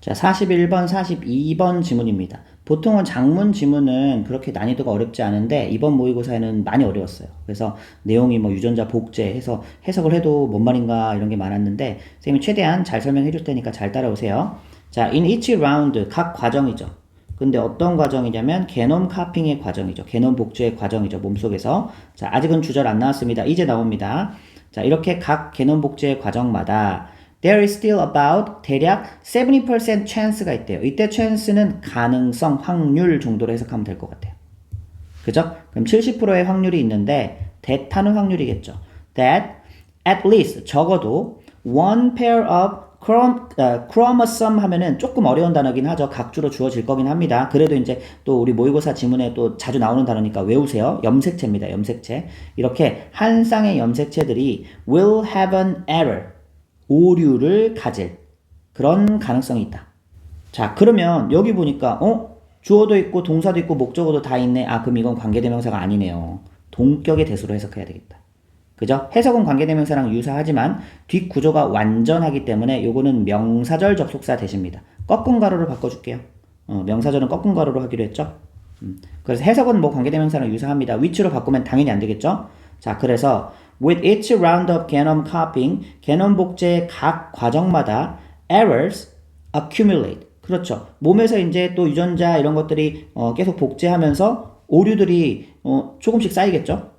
자, 41번, 42번 지문입니다. 보통은 장문 지문은 그렇게 난이도가 어렵지 않은데 이번 모의고사에는 많이 어려웠어요. 그래서 내용이 뭐 유전자 복제 해서 해석을 해도 뭔 말인가 이런 게 많았는데 선생님이 최대한 잘 설명해 줄 테니까 잘 따라오세요. 자, in each round 각 과정이죠. 근데 어떤 과정이냐면 게놈 카핑의 과정이죠. 게놈 복제의 과정이죠. 몸속에서. 자, 아직은 주절 안 나왔습니다. 이제 나옵니다. 자, 이렇게 각 게놈 복제의 과정마다 there is still about 대략 70% chance가 있대요. 이때 chance는 가능성, 확률 정도로 해석하면 될 것 같아요. 그죠? 그럼 70%의 확률이 있는데 that하는 확률이겠죠. that at least 적어도 one pair of chrom, 어, 하면은 조금 어려운 단어긴 하죠. 각주로 주어질 거긴 합니다. 그래도 이제 또 우리 모의고사 지문에 또 자주 나오는 단어니까 외우세요. 염색체입니다. 염색체. 이렇게 한 쌍의 염색체들이 will have an error. 오류를 가질 그런 가능성이 있다. 자, 그러면 여기 보니까 어? 주어도 있고 동사도 있고 목적어도 다 있네. 아, 그럼 이건 관계대명사가 아니네요. 동격의 대수로 해석해야 되겠다. 그죠? 해석은 관계대명사랑 유사하지만 뒷구조가 완전하기 때문에 요거는 명사절 접속사 대신입니다. 꺾은 가로로 바꿔줄게요. 어, 명사절은 꺾은 가로로 하기로 했죠? 음, 그래서 해석은 뭐 관계대명사랑 유사합니다. 위치로 바꾸면 당연히 안 되겠죠? 자, 그래서 with each round of genome copying, 게놈 복제의 각 과정마다 errors accumulate. 그렇죠. 몸에서 이제 또 유전자 이런 것들이 어, 계속 복제하면서 오류들이 어, 조금씩 쌓이겠죠.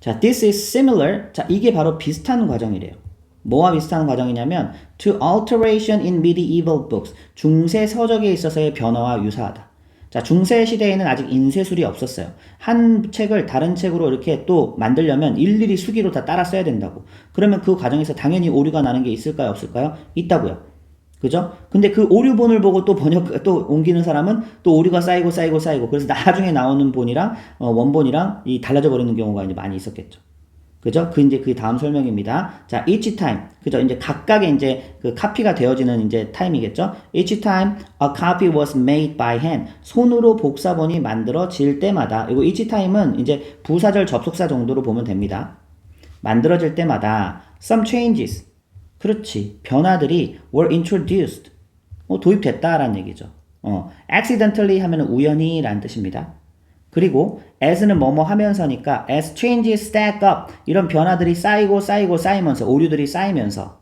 자, this is similar. 자, 이게 바로 비슷한 과정이래요. 뭐와 비슷한 과정이냐면 to alteration in medieval books. 중세 서적에 있어서의 변화와 유사하다. 자, 중세 시대에는 아직 인쇄술이 없었어요. 한 책을 다른 책으로 이렇게 또 만들려면 일일이 수기로 다 따라 써야 된다고. 그러면 그 과정에서 당연히 오류가 나는 게 있을까요? 없을까요? 있다고요. 그죠? 근데 그 오류본을 보고 또 번역, 또 옮기는 사람은 또 오류가 쌓이고 쌓이고 쌓이고 그래서 나중에 나오는 본이랑 어, 원본이랑 이 달라져 버리는 경우가 이제 많이 있었겠죠. 그죠? 그 이제 그 다음 설명입니다. 자, each time. 그죠? 이제 각각의 이제 그 카피가 되어지는 이제 타임이겠죠? each time a copy was made by hand. 손으로 복사본이 만들어질 때마다 이거 each time은 이제 부사절 접속사 정도로 보면 됩니다. 만들어질 때마다 some changes. 그렇지. 변화들이 were introduced. 어, 도입됐다라는 얘기죠. 어, accidentally 하면은 우연히 라는 뜻입니다. 그리고 as는 뭐뭐 하면서니까 as changes stack up 이런 변화들이 쌓이고 쌓이고 쌓이면서 오류들이 쌓이면서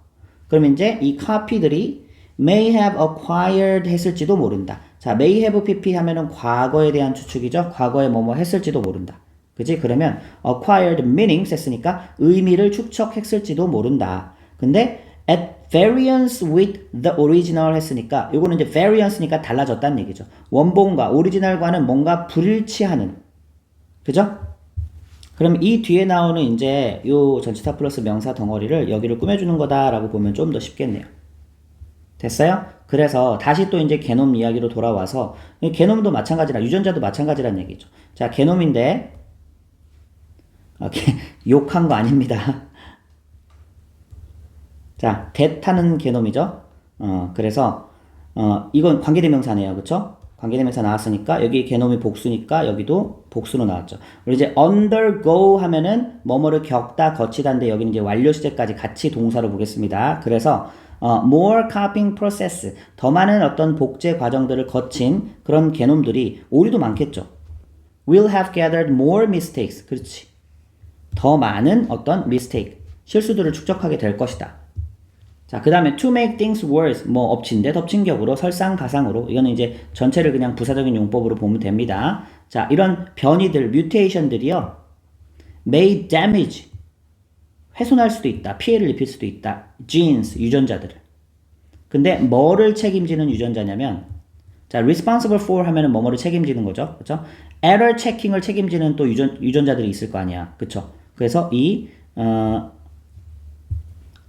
그럼 이제 이 copy들이 may have acquired 했을지도 모른다. 자, may have pp 하면은 과거에 대한 추측이죠. 과거에 뭐뭐 했을지도 모른다. 그지? 그러면 acquired meanings 했으니까 의미를 축적했을지도 모른다. 근데 at variance with the original 했으니까 요거는 이제 variance니까 달라졌다는 얘기죠. 원본과 오리지널과는 뭔가 불일치하는 그죠? 그럼 이 뒤에 나오는 이제 요 전치사 플러스 명사 덩어리를 여기를 꾸며주는 거다라고 보면 좀 더 쉽겠네요. 됐어요? 그래서 다시 또 이제 게놈 이야기로 돌아와서 게놈도 마찬가지라 유전자도 마찬가지란 얘기죠. 자, 게놈인데 아, 게, 욕한 거 아닙니다. 자, 대타는 게놈이죠. 어, 그래서 어, 이건 관계대명사네요. 그쵸? 관계대명사 나왔으니까 여기 게놈이 복수니까 여기도 복수로 나왔죠. 그리고 이제 undergo 하면은 뭐뭐를 겪다, 거치다인데 여기는 이제 완료 시제까지 같이 동사로 보겠습니다. 그래서 어, more copying process 더 많은 어떤 복제 과정들을 거친 그런 게놈들이 오류도 많겠죠. will have gathered more mistakes. 그렇지. 더 많은 어떤 mistake, 실수들을 축적하게 될 것이다. 자, 그 다음에 to make things worse, 뭐 엎친데 덮친 격으로 설상가상으로 이거는 이제 전체를 그냥 부사적인 용법으로 보면 됩니다. 자, 이런 변이들, 뮤테이션들이요. may damage, 훼손할 수도 있다. 피해를 입힐 수도 있다. genes, 유전자들을. 근데 뭐를 책임지는 유전자냐면 자, responsible for 하면은 뭐뭐를 책임지는 거죠. 그렇죠? error checking을 책임지는 또 유전, 유전자들이 있을 거 아니야. 그렇죠? 그래서 이 어,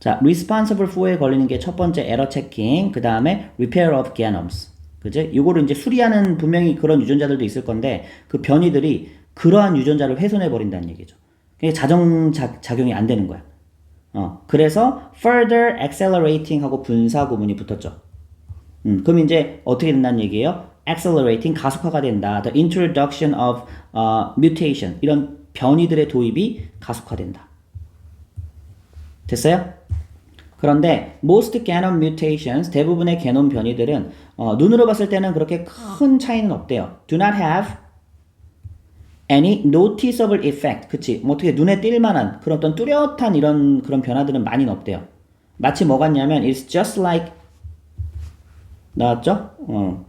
자, responsible for에 걸리는 게 첫 번째 error checking, 그 다음에 repair of genomes. 그지? 이거를 이제 수리하는 분명히 그런 유전자들도 있을 건데 그 변이들이 그러한 유전자를 훼손해 버린다는 얘기죠. 그게 자정 작, 작용이 안 되는 거야. 어, 그래서 further accelerating 하고 분사 구문이 붙었죠. 음, 그럼 이제 어떻게 된다는 얘기예요? accelerating 가속화가 된다. the introduction of uh, mutation 이런 변이들의 도입이 가속화된다. 됐어요? 그런데 most genome mutations 대부분의 게놈 변이들은 어, 눈으로 봤을 때는 그렇게 큰 차이는 없대요. do not have any noticeable effect. 그치? 뭐 어떻게 눈에 띌 만한 그런 어떤 뚜렷한 이런 그런 변화들은 많이는 없대요. 마치 뭐 같냐면 it's just like 나왔죠? 어.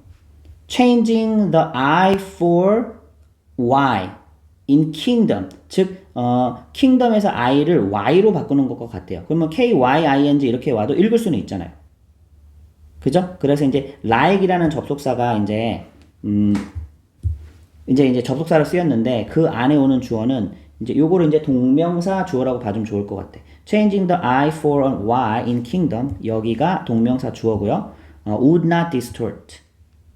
changing the I for Y in kingdom. 즉, 어, kingdom에서 I를 Y로 바꾸는 것과 같아요. 그러면 K-Y-I-N-G 이렇게 와도 읽을 수는 있잖아요. 그죠? 그래서 이제 like이라는 접속사가 이제, 음, 이제 이제 접속사로 쓰였는데 그 안에 오는 주어는 이제 요거를 이제 동명사 주어라고 봐주면 좋을 것 같아. Changing the I for a Y in kingdom. 여기가 동명사 주어고요. 어, would not distort.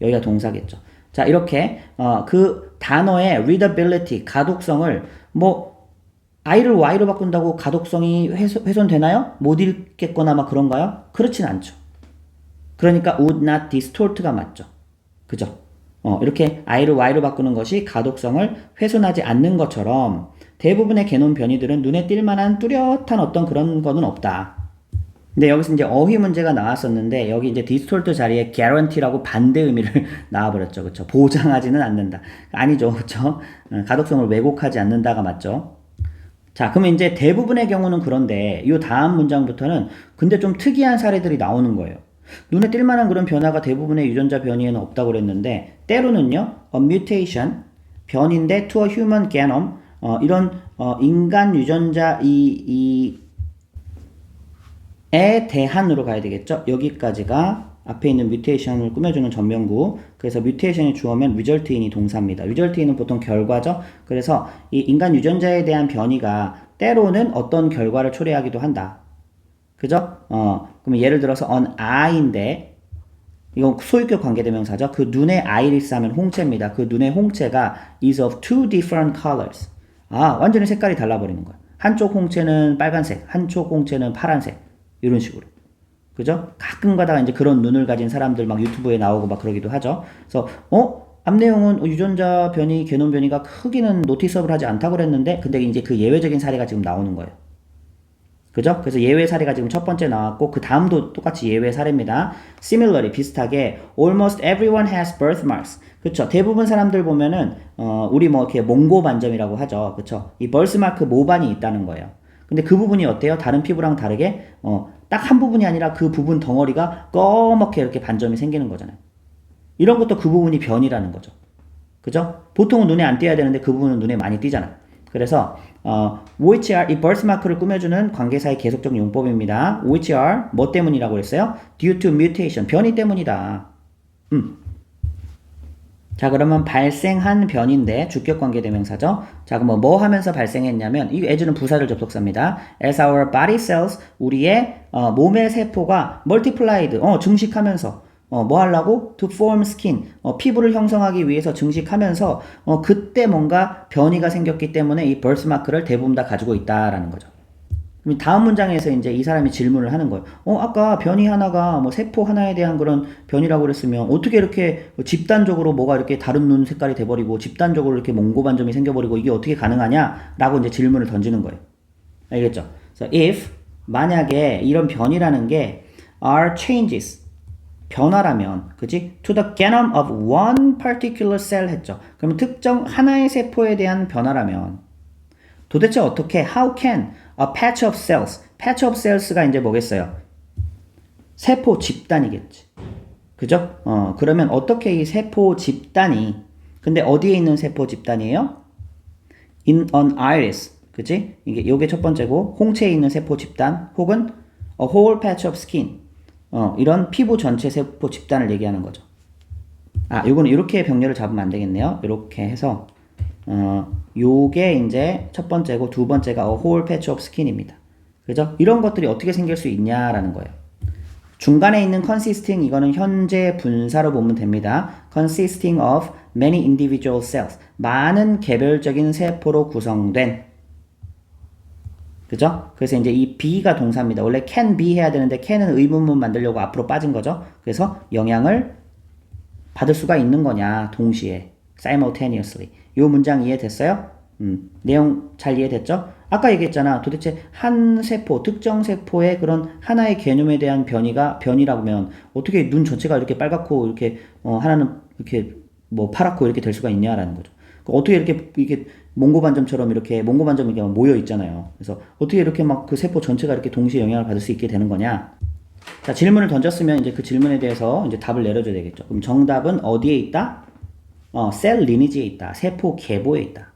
여기가 동사겠죠. 자, 이렇게 어, 그 단어의 readability, 가독성을 뭐 I를 Y로 바꾼다고 가독성이 훼손, 훼손 되나요? 못 읽겠거나 막 그런가요? 그렇진 않죠. 그러니까 would not distort가 맞죠. 그죠? 어, 이렇게 I를 Y로 바꾸는 것이 가독성을 훼손하지 않는 것처럼 대부분의 개놈 변이들은 눈에 띌 만한 뚜렷한 어떤 그런 거는 없다. 근데 여기서 이제 어휘 문제가 나왔었는데 여기 이제 디스톨트 자리에 guarantee라고 반대 의미를 나와버렸죠. 그쵸? 보장하지는 않는다. 아니죠. 그쵸? 어, 가독성을 왜곡하지 않는다가 맞죠. 자, 그러면 이제 대부분의 경우는 그런데 이 다음 문장부터는 근데 좀 특이한 사례들이 나오는 거예요. 눈에 띌 만한 그런 변화가 대부분의 유전자 변이에는 없다고 그랬는데 때로는요. a mutation 변인데 to a human genome 어, 이런 어, 인간 유전자 이, 이, 에 대한으로 가야 되겠죠? 여기까지가 앞에 있는 뮤테이션을 꾸며주는 전명구. 그래서 뮤테이션이 주어면 result인이 동사입니다. result인은 보통 결과죠. 그래서 이 인간 유전자에 대한 변이가 때로는 어떤 결과를 초래하기도 한다. 그죠? 어, 그러면 예를 들어서 on eye인데 이건 소유격 관계대명사죠. 그 눈의 아이리스 하면 홍채입니다. 그 눈의 홍채가 is of two different colors. 아, 완전히 색깔이 달라버리는 거야. 한쪽 홍채는 빨간색, 한쪽 홍채는 파란색. 이런 식으로. 그죠? 가끔 가다가 이제 그런 눈을 가진 사람들 막 유튜브에 나오고 막 그러기도 하죠. 그래서, 어? 앞 내용은 유전자 변이, 개놈 변이가 크기는 노티서블 하지 않다고 그랬는데, 근데 이제 그 예외적인 사례가 지금 나오는 거예요. 그죠? 그래서 예외 사례가 지금 첫 번째 나왔고, 그 다음도 똑같이 예외 사례입니다. Similarly, 비슷하게, almost everyone has birthmarks. 그쵸? 대부분 사람들 보면은, 어, 우리 뭐 이렇게 몽고 반점이라고 하죠. 그쵸? 이 birthmark 모반이 있다는 거예요. 근데 그 부분이 어때요? 다른 피부랑 다르게 어, 딱 한 부분이 아니라 그 부분 덩어리가 꺼멓게 이렇게 반점이 생기는 거잖아요. 이런 것도 그 부분이 변이라는 거죠. 그죠? 보통은 눈에 안 띄어야 되는데 그 부분은 눈에 많이 띄잖아. 그래서 어, are 이 birthmark를 꾸며주는 관계사의 계속적 용법입니다. are 뭐 때문이라고 했어요? due to mutation 변이 때문이다. 음. 자, 그러면 발생한 변인데 주격 관계 대명사죠. 자, 그럼 뭐 하면서 발생했냐면 이 as는 부사절 접속사입니다. As our body cells 우리의 어, 몸의 세포가 multiplied 어, 증식하면서 어, 뭐 하려고? To form skin. 어, 피부를 형성하기 위해서 증식하면서 어, 그때 뭔가 변이가 생겼기 때문에 이 birthmark를 대부분 다 가지고 있다라는 거죠. 다음 문장에서 이제 이 사람이 질문을 하는 거예요. 어, 아까 변이 하나가 뭐 세포 하나에 대한 그런 변이라고 그랬으면 어떻게 이렇게 집단적으로 뭐가 이렇게 다른 눈 색깔이 돼버리고 집단적으로 이렇게 몽고 반점이 생겨버리고 이게 어떻게 가능하냐? 라고 이제 질문을 던지는 거예요. 알겠죠? So if 만약에 이런 변이라는 게 are changes 변화라면, 그지? To the genome of one particular cell 했죠. 그러면 특정 하나의 세포에 대한 변화라면 도대체 어떻게 how can a patch of cells patch of cells가 이제 뭐겠어요? 세포 집단이겠지. 그죠? 어, 그러면 어떻게 이 세포 집단이 근데 어디에 있는 세포 집단이에요? in an iris. 그지? 이게 요게 첫 번째고 홍채에 있는 세포 집단 혹은 a whole patch of skin. 어, 이런 피부 전체 세포 집단을 얘기하는 거죠. 아, 요거는 이렇게 병렬을 잡으면 안 되겠네요. 이렇게 해서 어, 요게 이제 첫 번째고 두 번째가 whole patch of skin입니다. 그죠? 이런 것들이 어떻게 생길 수 있냐라는 거예요. 중간에 있는 consisting 이거는 현재 분사로 보면 됩니다. consisting of many individual cells. 많은 개별적인 세포로 구성된 그죠? 그래서 이제 이 be가 동사입니다. 원래 can be 해야 되는데 can은 의문문 만들려고 앞으로 빠진 거죠. 그래서 영향을 받을 수가 있는 거냐 동시에 simultaneously. 이 문장 이해됐어요? 음, 내용 잘 이해됐죠? 아까 얘기했잖아. 도대체 한 세포, 특정 세포의 그런 하나의 개념에 대한 변이가 변이라고 하면 어떻게 눈 전체가 이렇게 빨갛고 이렇게 어, 하나는 이렇게 뭐 파랗고 이렇게 될 수가 있냐라는 거죠. 그 어떻게 이렇게 이게 몽고 반점처럼 이렇게 몽고 반점이 이렇게 모여 있잖아요. 그래서 어떻게 이렇게 막 그 세포 전체가 이렇게 동시에 영향을 받을 수 있게 되는 거냐? 자, 질문을 던졌으면 이제 그 질문에 대해서 이제 답을 내려줘야 되겠죠. 그럼 정답은 어디에 있다? 어, 셀 리니지에 있다. 세포 계보에 있다.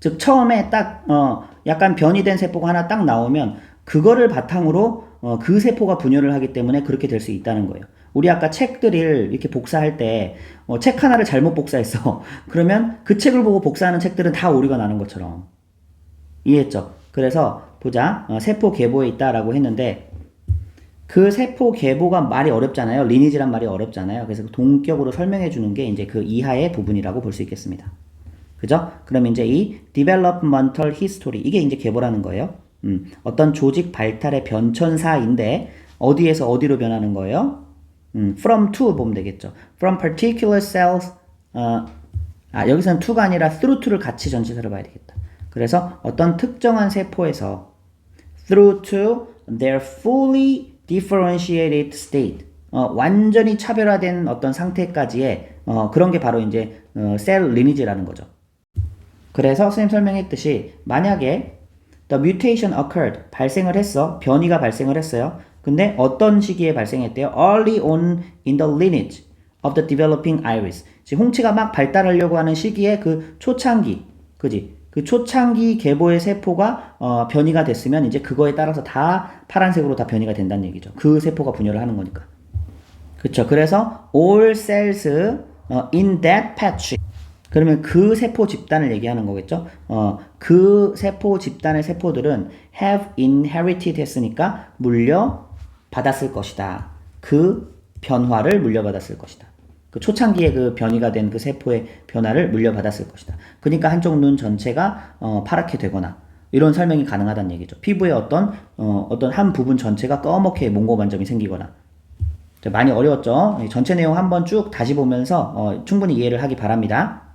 즉 처음에 딱 어, 약간 변이된 세포가 하나 딱 나오면 그거를 바탕으로 어, 그 세포가 분열을 하기 때문에 그렇게 될 수 있다는 거예요. 우리 아까 책들을 이렇게 복사할 때 어, 책 하나를 잘못 복사했어. 그러면 그 책을 보고 복사하는 책들은 다 오류가 나는 것처럼 이해했죠? 그래서 보자 어, 세포 계보에 있다라고 했는데 그 세포 계보가 말이 어렵잖아요. 리니지란 말이 어렵잖아요. 그래서 그 동격으로 설명해 주는 게 이제 그 이하의 부분이라고 볼 수 있겠습니다. 그죠? 그럼 이제 이 developmental history 이게 이제 계보라는 거예요. 음, 어떤 조직 발달의 변천사인데 어디에서 어디로 변하는 거예요? 음, from to 보면 되겠죠. from particular cells 어, 아 여기서는 to가 아니라 through to를 같이 전치사로 봐야 되겠다. 그래서 어떤 특정한 세포에서 through to their fully differentiated state. 어, 완전히 차별화된 어떤 상태까지의 어, 그런 게 바로 이제 어, 셀 리니지라는 거죠. 그래서 선생님 설명했듯이 만약에 the mutation occurred 발생을 했어 변이가 발생을 했어요. 근데 어떤 시기에 발생했대요? Early on in the lineage of the developing iris. 지금 홍치가 막 발달하려고 하는 시기에 그 초창기, 그지? 그 초창기 계보의 세포가 어, 변이가 됐으면 이제 그거에 따라서 다 파란색으로 다 변이가 된다는 얘기죠. 그 세포가 분열을 하는 거니까. 그쵸. 그래서 all cells 어, in that patch. 그러면 그 세포 집단을 얘기하는 거겠죠. 어, 그 세포 집단의 세포들은 have inherited 했으니까 물려 받았을 것이다. 그 변화를 물려받았을 것이다. 그 초창기에 그 변이가 된 그 세포의 변화를 물려받았을 것이다. 그러니까 한쪽 눈 전체가 어, 파랗게 되거나 이런 설명이 가능하다는 얘기죠. 피부의 어떤 어, 어떤 한 부분 전체가 검게 몽고 반점이 생기거나 자, 많이 어려웠죠? 이 전체 내용 한번 쭉 다시 보면서 어, 충분히 이해를 하기 바랍니다.